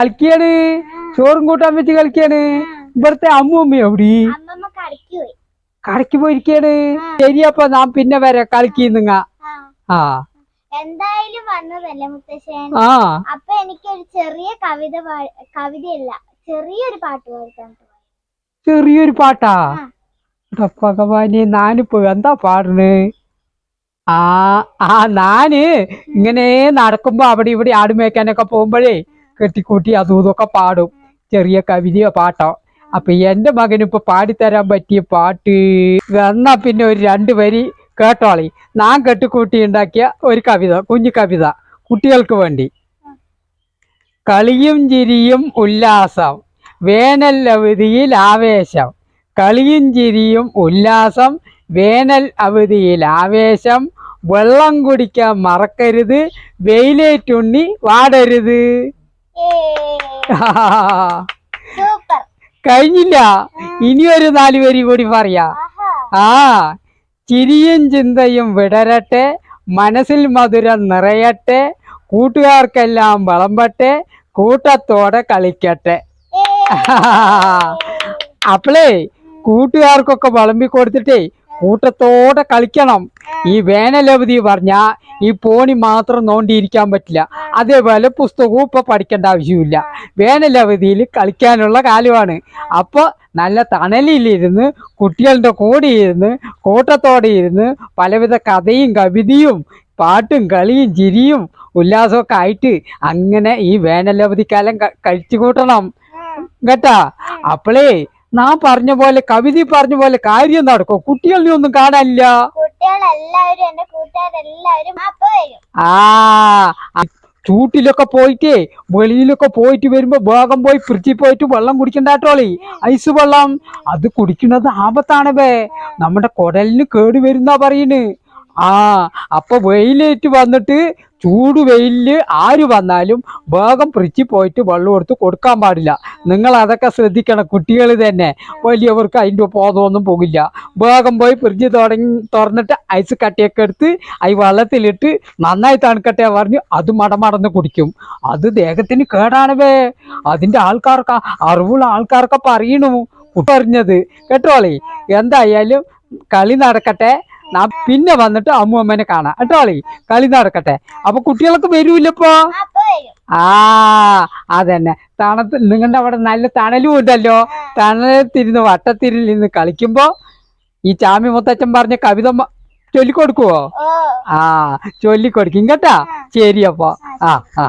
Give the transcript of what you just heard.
കളിക്കാണ് ചോറും കൂട്ടാൻ വെച്ച് കളിക്കാണ് ഇവിടുത്തെ അമ്മൂമ്മ എവിടെ? കടക്കി പോയി. കടക്ക് പോയിരിക്കാണ് ശരിയപ്പ നാം പിന്നെ വരെ. കളിക്കുന്നുങ്ങ ആ. എന്തായാലും വന്നതല്ലേ മുത്തശ്ശേ? ആ. അപ്പൊ എനിക്കൊരു ചെറിയ കവിത കവിതയല്ല ചെറിയൊരു പാട്ട് പാടിക്കാൻ ചെറിയൊരു പാട്ടാ? ഭഗവാനെ ഞാനിപ്പോ എന്താ പാടുന്നത് ആ ആ ഞാൻ ഇങ്ങനെ നടക്കുമ്പോ അവിടെ ഇവിടെ ആടുമേക്കാനൊക്കെ പോകുമ്പോഴേ കെട്ടിക്കൂട്ടി അതും ഇതൊക്കെ പാടും. ചെറിയ കവിതയോ പാട്ടോ. അപ്പൊ എന്റെ മകനിപ്പോ പാടിത്തരാൻ പറ്റിയ പാട്ട് എന്നാ പിന്നെ ഒരു രണ്ട് വരി കേട്ടോളി. ഞാൻ കെട്ടിക്കൂട്ടി ഉണ്ടാക്കിയ ഒരു കവിത കുഞ്ഞു കവിത കുട്ടികൾക്ക് വേണ്ടി. കളിയും ചിരിയും ഉല്ലാസം വേനൽ അവധിയിൽ ആവേശം. കളിയും ചിരിയും ഉല്ലാസം വേനൽ അവധിയിൽ ആവേശം. വെള്ളം കുടിക്കാൻ മറക്കരുത് വെയിലേറ്റുണ്ണി വാടരുത്. കഴിഞ്ഞില്ല. ഇനി ഒരു നാല് പേര് കൂടി പറയാ. ആ ചിരിയും ചിന്തയും വിടരട്ടെ മനസ്സിൽ മധുരം നിറയട്ടെ കൂട്ടുകാർക്കെല്ലാം വളമ്പട്ടെ കൂട്ടത്തോടെ കളിക്കട്ടെ. അപ്പളേ കൂട്ടുകാർക്കൊക്കെ വിളമ്പി കൊടുത്തിട്ടേ കൂട്ടത്തോടെ കളിക്കണം. ഈ വേനലവധി പറഞ്ഞ ഈ പോണി മാത്രം നോണ്ടിയിരിക്കാൻ പറ്റില്ല. അതേപോലെ പുസ്തകവും ഇപ്പൊ പഠിക്കേണ്ട ആവശ്യമില്ല വേനലവധിയിൽ കളിക്കാനുള്ള കാലമാണ്. അപ്പൊ നല്ല തണലിലിരുന്ന് കുട്ടികളുടെ കൂടെ ഇരുന്ന് കൂട്ടത്തോടെ ഇരുന്ന് പലവിധ കഥയും കവിതയും പാട്ടും കളിയും ചിരിയും ഉല്ലാസമൊക്കെ ആയിട്ട് അങ്ങനെ ഈ വേനലവധിക്കാലം കഴിച്ചു കൂട്ടണം. കേട്ടാ? അപ്പളേ നാം പറഞ്ഞ പോലെ കവിത പറഞ്ഞ പോലെ കാര്യം നടക്കോ. കുട്ടികളെ ഒന്നും കാണാനില്ല. കുട്ടികളെല്ലാവരും എന്റെ കൂട്ടുകാരെല്ലാവരും അപ്പൊ വരും. ആ ചൂട്ടിലൊക്കെ പോയിട്ടേ വെളിയിലൊക്കെ പോയിട്ട് വരുമ്പോ ഭാഗം പോയി ഫ്രിഡ്ജിൽ പോയിട്ട് വെള്ളം കുടിക്കണ്ടാട്ടോളി ഐസ് വെള്ളം. അത് കുടിക്കുന്നത് ആപത്താണ് വേ നമ്മുടെ കുടലിന് കേട് വരുന്നാ പറയുന്നു ആ അപ്പൊ വെയിലേറ്റ് വന്നിട്ട് ചൂട് വെയിലിൽ ആര് വന്നാലും വേഗം ഫ്രിഡ്ജിൽ പോയിട്ട് വെള്ളം എടുത്ത് കൊടുക്കാൻ പാടില്ല. നിങ്ങൾ അതൊക്കെ ശ്രദ്ധിക്കണം കുട്ടികൾ തന്നെ. വലിയവർക്ക് അതിന്റെ ബോധമൊന്നും പോകില്ല. വേഗം പോയി ഫ്രിഡ്ജ് തുടങ്ങി തുറന്നിട്ട് ഐസ് കട്ടിയൊക്കെ എടുത്ത് അത് വെള്ളത്തിലിട്ട് നന്നായി തണുക്കട്ടെ പറഞ്ഞ് അത് മടമടന്ന് കുടിക്കും. അത് ദേഹത്തിന് കേടാണ് വേ അതിന്റെ ആൾക്കാർക്ക് അറിവുള്ള ആൾക്കാർക്കൊക്കെ പറയണു. പറഞ്ഞത്. കേട്ടോളി. എന്തായാലും കളി നടക്കട്ടെ. നാ പിന്നെ വന്നിട്ട് അമ്മു അമ്മേനെ കാണാം കേട്ടോളി കളി നടക്കട്ടെ. അപ്പൊ കുട്ടികളൊക്കെ വരൂല്ലപ്പോ ആ അതന്നെ. തണുത്ത് നിങ്ങളുടെ അവിടെ നല്ല തണലും ഉണ്ടല്ലോ. തണലത്തിരുന്ന് വട്ടത്തിരുന്ന് കളിക്കുമ്പോ ഈ ചാമി മുത്തച്ഛൻ പറഞ്ഞ കവിത ചൊല്ലിക്കൊടുക്കുവോ? ആ ചൊല്ലിക്കൊടുക്കും. കേട്ടാ ശരി അപ്പോ. ആ ആ.